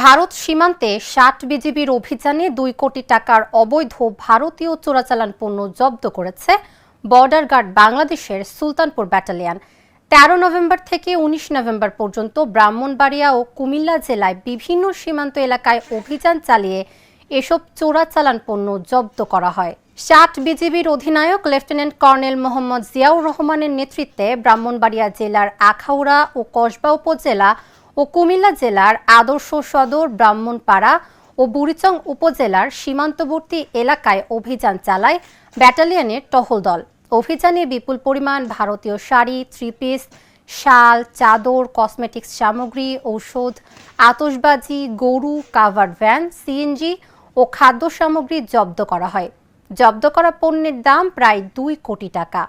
ভারত সীমান্তে ষাট বিজিবির অভিযানে দুই কোটি টাকার অবৈধ ভারতীয় চোরাচালান পণ্য জব্দ করেছে বর্ডার গার্ড বাংলাদেশের সুলতানপুর ব্যাটালিয়ান। তেরো নভেম্বর থেকে উনিশ নভেম্বর পর্যন্ত ব্রাহ্মণবাড়িয়া ও কুমিল্লা জেলায় বিভিন্ন সীমান্ত এলাকায় অভিযান চালিয়ে এসব চোরাচালান পণ্য জব্দ করা হয়। ষাট বিজিবির অধিনায়ক লেফটেন্যান্ট কর্নেল মোহাম্মদ জিয়াউর রহমানের নেতৃত্বে ব্রাহ্মণবাড়িয়া জেলার আখাউড়া ও কসবা উপজেলা ও কুমিল্লা জেলার আদর্শ সদর ব্রাহ্মণপাড়া ও বুড়িচং উপজেলার সীমান্তবর্তী এলাকায় অভিযান চালায় ব্যাটালিয়নের টহল দল। অভিযানে বিপুল পরিমাণ ভারতীয় শাড়ি থ্রি পিস শাল, চাদর, কসমেটিক্স সামগ্রী, ঔষধ আতসবাজি গরু, কাভার ভ্যান, সিএনজি ও খাদ্য সামগ্রী জব্দ করা হয়। জব্দ করা পণ্যের দাম প্রায় দুই কোটি টাকা।